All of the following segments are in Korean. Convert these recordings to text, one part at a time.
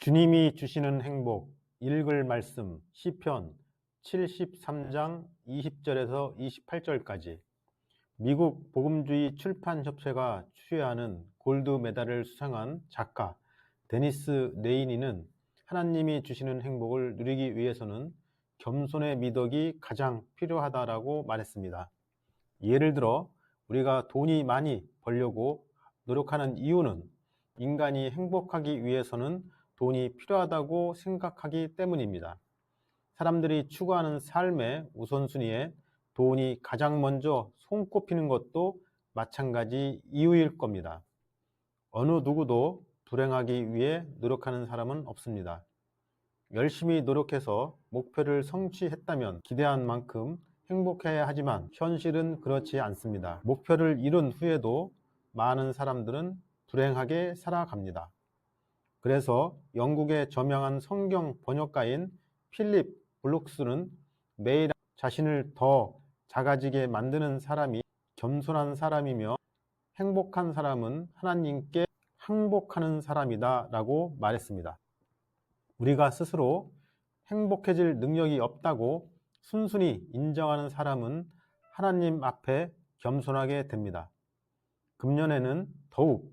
주님이 주시는 행복 읽을 말씀 시편 73장 20절에서 28절까지 미국 복음주의 출판 협회가 추회하는 골드 메달을 수상한 작가 데니스 레이니는 하나님이 주시는 행복을 누리기 위해서는 겸손의 미덕이 가장 필요하다라고 말했습니다. 예를 들어 우리가 돈이 많이 벌려고 노력하는 이유는 인간이 행복하기 위해서는 돈이 필요하다고 생각하기 때문입니다. 사람들이 추구하는 삶의 우선순위에 돈이 가장 먼저 손꼽히는 것도 마찬가지 이유일 겁니다. 어느 누구도 불행하기 위해 노력하는 사람은 없습니다. 열심히 노력해서 목표를 성취했다면 기대한 만큼 행복해야 하지만 현실은 그렇지 않습니다. 목표를 이룬 후에도 많은 사람들은 불행하게 살아갑니다. 그래서 영국의 저명한 성경 번역가인 필립 블록스는 매일 자신을 더 작아지게 만드는 사람이 겸손한 사람이며 행복한 사람은 하나님께 항복하는 사람이다 라고 말했습니다. 우리가 스스로 행복해질 능력이 없다고 순순히 인정하는 사람은 하나님 앞에 겸손하게 됩니다. 금년에는 더욱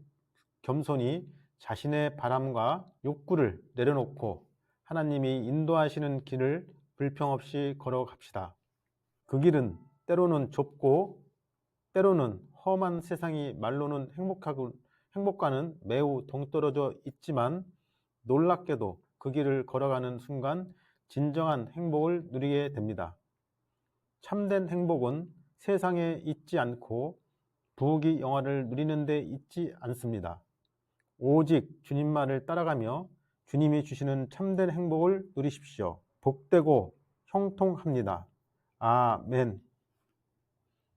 겸손히 자신의 바람과 욕구를 내려놓고 하나님이 인도하시는 길을 불평 없이 걸어갑시다. 그 길은 때로는 좁고 때로는 험한 세상이 말로는 행복하고 행복과는 매우 동떨어져 있지만 놀랍게도 그 길을 걸어가는 순간 진정한 행복을 누리게 됩니다. 참된 행복은 세상에 있지 않고 부귀 영화를 누리는 데 있지 않습니다. 오직 주님만을 따라가며 주님이 주시는 참된 행복을 누리십시오. 복되고 형통합니다. 아멘.